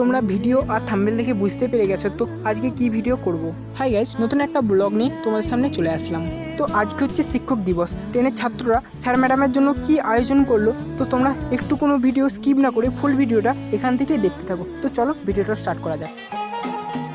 তোমরা ভিডিও আর থাম্বেল দেখে বুঝতে পেরে গেছো তো আজকে কি ভিডিও করব হাই গাইস নতুন একটা ব্লগ নিয়ে তোমাদের সামনে চলে আসলাম তো আজকে হচ্ছে শিক্ষক দিবস টেনের ছাত্ররা স্যার ম্যাডামের জন্য কি আয়োজন করলো তো তোমরা একটু কোনো ভিডিও স্কিপ না করে ফুল ভিডিওটা এখান থেকেই দেখতে থাকো তো চলো ভিডিওটা স্টার্ট করা যাক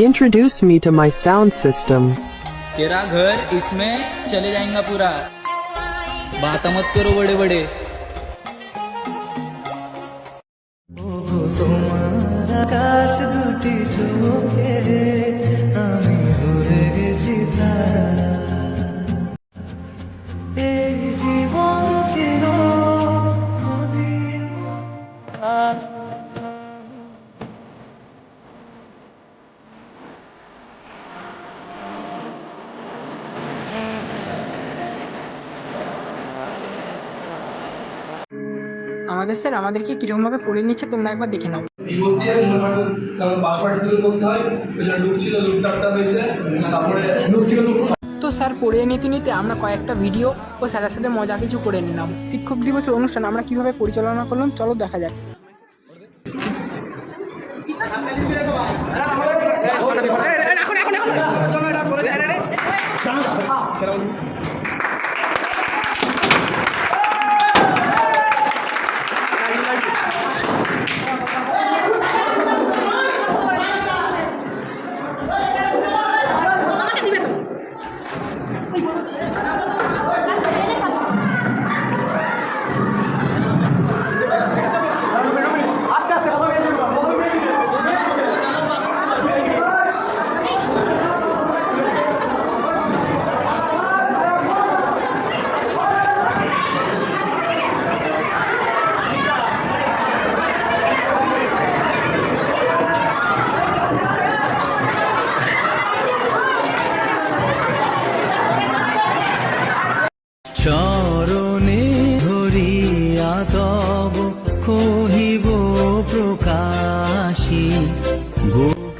Introduce me to my sound system. तेरा घर इसमें चले जाएगा पूरा बात मत करो बड़े बड़े আকাশ দুটি চোখে আমি হয়ে গেছি তারা। এই জীবন ছিল আমাদের স্যার, আমাদেরকে কীরকমভাবে পড়ে নিচ্ছে তোমরা একবার দেখে নাও। ডিভোর্স দিয়ে মূল পাস পার্টিসিপেট করতে হয় ওই জন্য লুক ছিল লুকটাপটা হয়েছে তারপরে লুক ছিল লুক তো স্যার পড়িয়ে নিতে নিতে আমরা কয়েকটা ভিডিও ও স্যারের সাথে মজা কিছু করে নিলাম। শিক্ষক দিবসের অনুষ্ঠান আমরা কীভাবে পরিচালনা করলাম চলো দেখা যাক। চরণে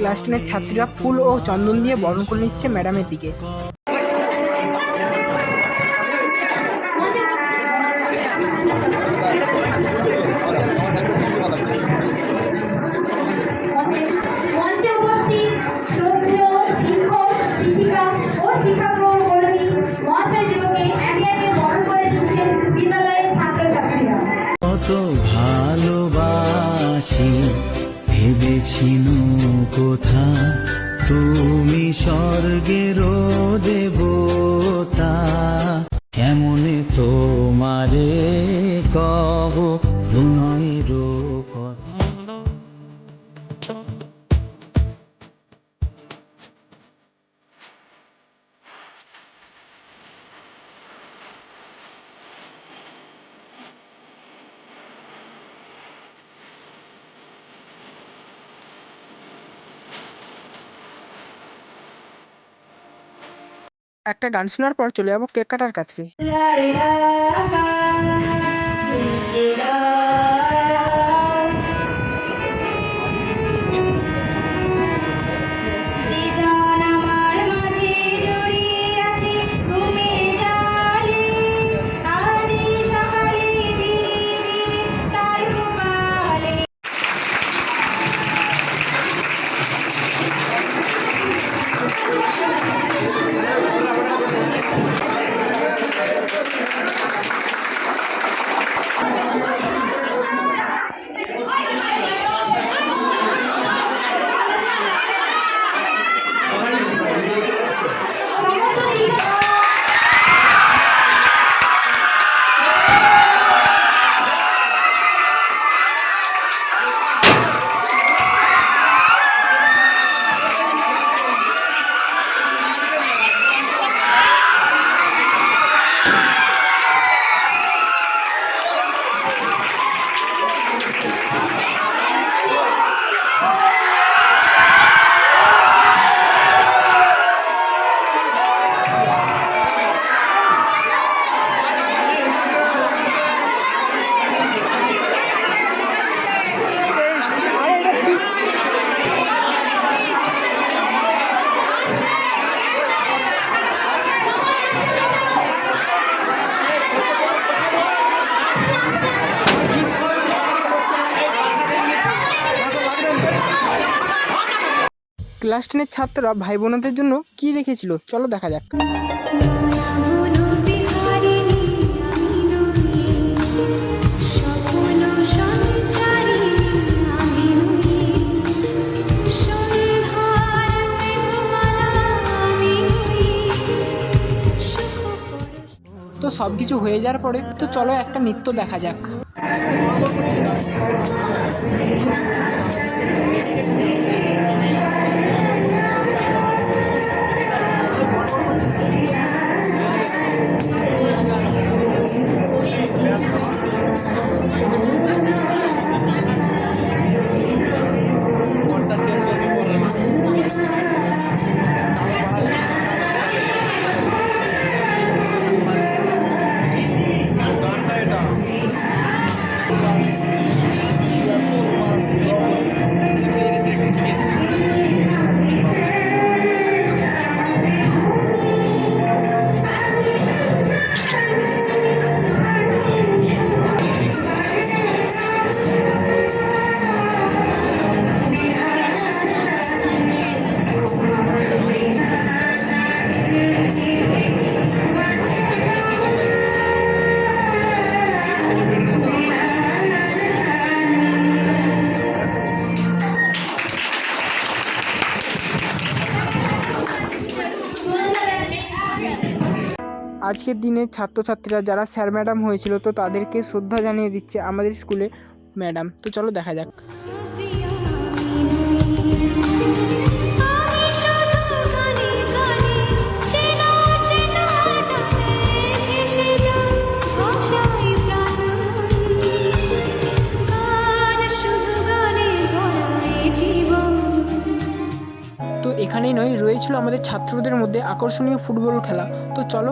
ক্লাস টেনের ছাত্রীরা ফুল ও চন্দন দিয়ে বরণ করে নিচ্ছে ম্যাডামের দিকে। ভালোবাসি ভেবেছিন কোথা? তুমি স্বর্গের দেবতা একটা গান শোনার পর চলে যাব কেক কাটার কাছে। ক্লাস টেনের ছাত্ররা ভাই বোনদের জন্য কি রেখেছিল? চলো দেখা যাক। তো সব কিছু হয়ে যাওয়ার পরে তো চলো একটা নৃত্য দেখা যাক। Thank you. আজকের দিনে ছাত্রছাত্রীরা যারা স্যার ম্যাডাম হয়েছিল তো তাদেরকে শ্রদ্ধা জানিয়ে দিচ্ছে আমাদের স্কুলে ম্যাডাম। তো চলো দেখা যাক। তো এখানেই নয়, রয়েছিল আমাদের ছাত্রদের মধ্যে আকর্ষণীয় ফুটবল খেলা। তো চলো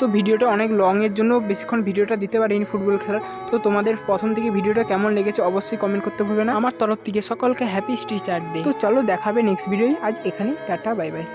তো ভিডিওটা অনেক লংয়ের জন্য বেশিক্ষণ ভিডিওটা দিতে পারিনি ফুটবল খেলার। তো তোমাদের প্রথম থেকে ভিডিওটা কেমন লেগেছে অবশ্যই কমেন্ট করতে ভুলবে না। আমার তরফ থেকে সকলকে হ্যাপি স্টিচার ডে তো চলো দেখাবে নেক্সট ভিডিওই আজ এখানেই, টাটা বাই বাই